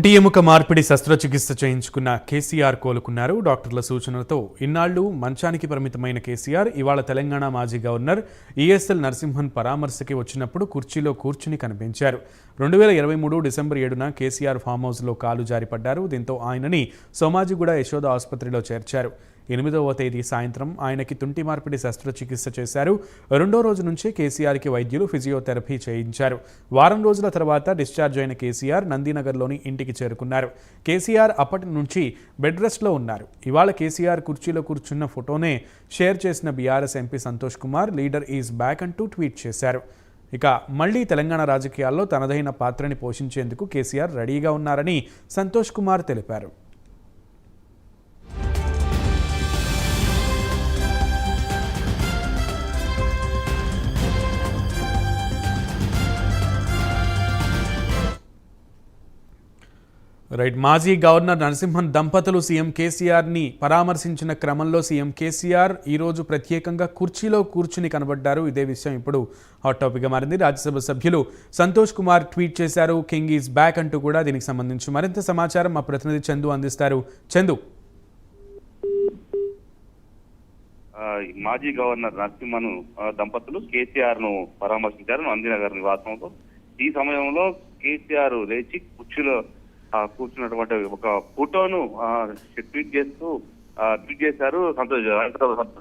కుంటి ఎముక మార్పిడి శస్త్రచికిత్స చేయించుకున్న కేసీఆర్ కోలుకున్నారు. డాక్టర్ల సూచనలతో ఇన్నాళ్ళు మంచానికి పరిమితమైన కేసీఆర్ ఇవాళ తెలంగాణ మాజీ గవర్నర్ ఈఎస్ఎల్ నరసింహన్ పరామర్శకి వచ్చినప్పుడు కుర్చీలో కూర్చుని కనిపించారు. రెండు వేల ఇరవై మూడు డిసెంబర్ ఏడున కేసీఆర్ ఫామ్ హౌస్లో కాలు జారిపడ్డారు. దీంతో ఆయనని సోమాజిగూడ యశోద ఆసుపత్రిలో చేర్చారు. ఎనిమిదవ తేదీ సాయంత్రం ఆయనకి తుంటి మార్పిడి శస్త్రచికిత్స చేశారు. రెండో రోజు నుంచే కేసీఆర్కి వైద్యులు ఫిజియోథెరపీ చేయించారు. వారం రోజుల తర్వాత డిశ్చార్జ్ అయిన కేసీఆర్ నందీనగర్లోని ఇంటికి చేరుకున్నారు. కేసీఆర్ అప్పటి నుంచి బెడ్ రెస్ట్లో ఉన్నారు. ఇవాళ కేసీఆర్ కుర్చీలో కూర్చున్న ఫోటోనే షేర్ చేసిన BRS MP Santosh Kumar leader is back అంటూ ట్వీట్ చేశారు. ఇక మళ్ళీ తెలంగాణ రాజకీయాల్లో తనదైన పాత్రని పోషించేందుకు కేసీఆర్ రెడీగా ఉన్నారని సంతోష్ కుమార్ తెలిపారు. రైట్. మాజీ గవర్నర్ నరసింహన్ దంపతులు సీఎం కేసీఆర్ని పరామర్శించిన క్రమంలో సీఎం కేసీఆర్ ఈరోజు ప్రత్యేకంగా కుర్చీలో కూర్చుని కనబడ్డారు. ఇదే విషయం ఇప్పుడు హాట్ టాపిక్గా మారింది. రాజ్యసభ సభ్యులు సంతోష్ కుమార్ ట్వీట్ చేశారు. కింగ్ ఈజ్ బ్యాక్ అంటూ కూడా దీనికి సంబంధించి మరింత సమాచారం మా ప్రతినిధి చందు అందిస్తారు. చందు. మాజీ గవర్నర్ నరసింహన్ దంపతులు కేసీఆర్ను పరామర్శించారు. నందినగర్ నివాసంలో ఈ సమయంలో కేసీఆర్ లేచి కుర్చీలో కూర్చున్నటువంటి ఒక ఫోటోను ట్వీట్ చేస్తూ ట్వీట్ చేశారు సంతోష్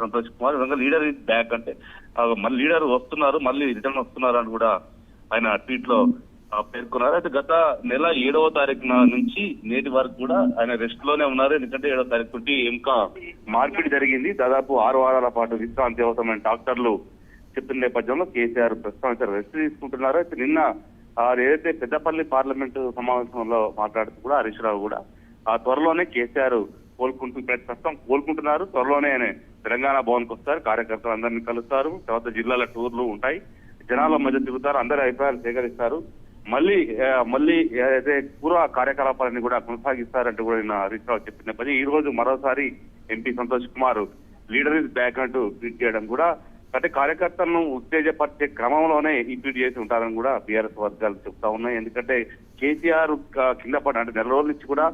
సంతోష్ కుమార్. విధంగా లీడర్ ఇస్ బ్యాక్ అంటే మళ్ళీ లీడర్ వస్తున్నారు మళ్ళీ రిటర్న్ వస్తున్నారు అని కూడా ఆయన ట్వీట్లో పేర్కొన్నారు. అయితే గత నెల ఏడవ తారీఖు నుంచి నేటి వరకు కూడా ఆయన రెస్ట్లోనే ఉన్నారు. ఎందుకంటే ఏడవ తారీఖు నుండి ఇంకా మార్పిడి జరిగింది. దాదాపు ఆరు వారాల పాటు విశ్రాంతి అవసరమైన డాక్టర్లు చెప్పిన నేపథ్యంలో కేసీఆర్ ప్రస్తుతం రెస్ట్ తీసుకుంటున్నారు. అయితే నిన్న ఏదైతే పెద్దపల్లి పార్లమెంటు సమావేశంలో మాట్లాడుతూ కూడా హరీష్ రావు కూడా ఆ త్వరలోనే కేసీఆర్ కోలుకుంటున్న ప్రస్తుతం కోలుకుంటున్నారు. త్వరలోనే ఆయన తెలంగాణ భవన్కి వస్తారు. కార్యకర్తలు అందరినీ కలుస్తారు. తర్వాత జిల్లాల టూర్లు ఉంటాయి. జనాల మధ్య తిరుగుతారు. అందరి అభిప్రాయాలు సేకరిస్తారు. మళ్ళీ మళ్ళీ ఏదైతే పూర్వ కార్యకలాపాలని కూడా కొనసాగిస్తారంటూ కూడా నిన్న హరీష్ రావు చెప్పిన పని ఈ రోజు మరోసారి MP Santosh Kumar leader is back అంటూ ట్వీట్ చేయడం కూడా అంటే కార్యకర్తలను ఉత్తేజపరిచే క్రమంలోనే ఈ చేసి ఉంటారని కూడా బీఆర్ఎస్ వర్గాలు చెప్తా ఉన్నాయి. ఎందుకంటే కేసీఆర్ కింద పడి అంటే నెల రోజుల నుంచి కూడా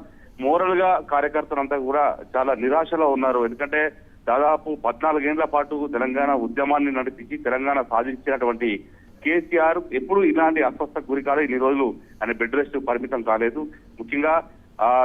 మోరల్గా కార్యకర్తలంతా కూడా చాలా నిరాశలో ఉన్నారు. ఎందుకంటే దాదాపు పద్నాలుగేళ్ళ పాటు తెలంగాణ ఉద్యమాన్ని నడిపించి తెలంగాణ సాధించినటువంటి కేసీఆర్ ఎప్పుడు ఇలాంటి అస్వస్థకు గురి కాదు ఇన్ని రోజులు ఆయన బెడ్ రెస్ట్ పరిమితం కాలేదు. ముఖ్యంగా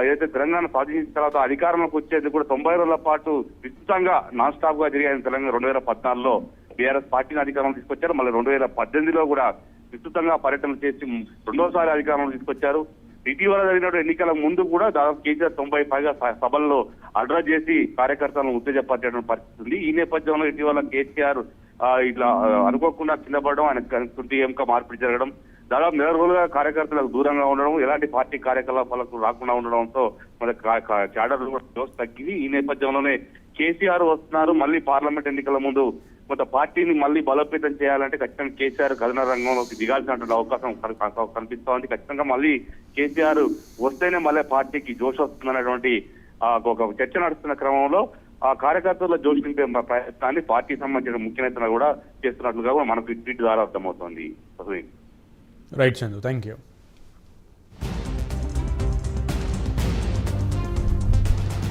ఏదైతే తెలంగాణ సాధించిన తర్వాత అధికారంలోకి వచ్చేది కూడా తొంభై రోజుల పాటు విస్తృతంగా నాన్ స్టాప్గా జరిగాయని తెలంగాణ రెండు వేల పద్నాలుగులో బీఆర్ఎస్ పార్టీని అధికారంలో తీసుకొచ్చారు. మళ్ళీ రెండు వేల పద్దెనిమిదిలో కూడా విస్తృతంగా పర్యటన చేసి రెండోసారి అధికారంలో తీసుకొచ్చారు. ఇటీవల జరిగిన ఎన్నికల ముందు కూడా దాదాపు కేసీఆర్ తొంభై పైగా సభల్లో అడ్రస్ చేసి కార్యకర్తలను ఉత్తేజపరచడం పరిస్థితి ఉంది. ఈ నేపథ్యంలో ఇటీవల కేసీఆర్ ఇట్లా అనుకోకుండా కింద పడడం ఆయన తుంటి ఎంక మార్పిడి జరగడం దాదాపు నెల రోజులుగా కార్యకర్తలకు దూరంగా ఉండడం ఎలాంటి పార్టీ కార్యకలాపాలకు రాకుండా ఉండడంతో మన క్యాడర్లు కూడా తగ్గింది. ఈ నేపథ్యంలోనే కేసీఆర్ వస్తున్నారు. మళ్ళీ పార్లమెంట్ ఎన్నికల ముందు కొంత పార్టీని మళ్ళీ బలోపేతం చేయాలంటే ఖచ్చితంగా కేసీఆర్ కథన రంగంలోకి దిగాల్సినటువంటి అవకాశం కనిపిస్తోంది కనిపిస్తా ఉంది ఖచ్చితంగా మళ్ళీ కేసీఆర్ వస్తేనే మళ్ళీ పార్టీకి జోష్ వస్తుందనేటువంటి ఒక చర్చ నడుస్తున్న క్రమంలో ఆ కార్యకర్తల జోష్ నింపే ప్రయత్నాన్ని పార్టీకి సంబంధించిన ముఖ్య నేతలు కూడా చేస్తున్నట్లుగా కూడా మనకు ట్వీట్ ద్వారా అర్థమవుతోంది. Right Chandu thank you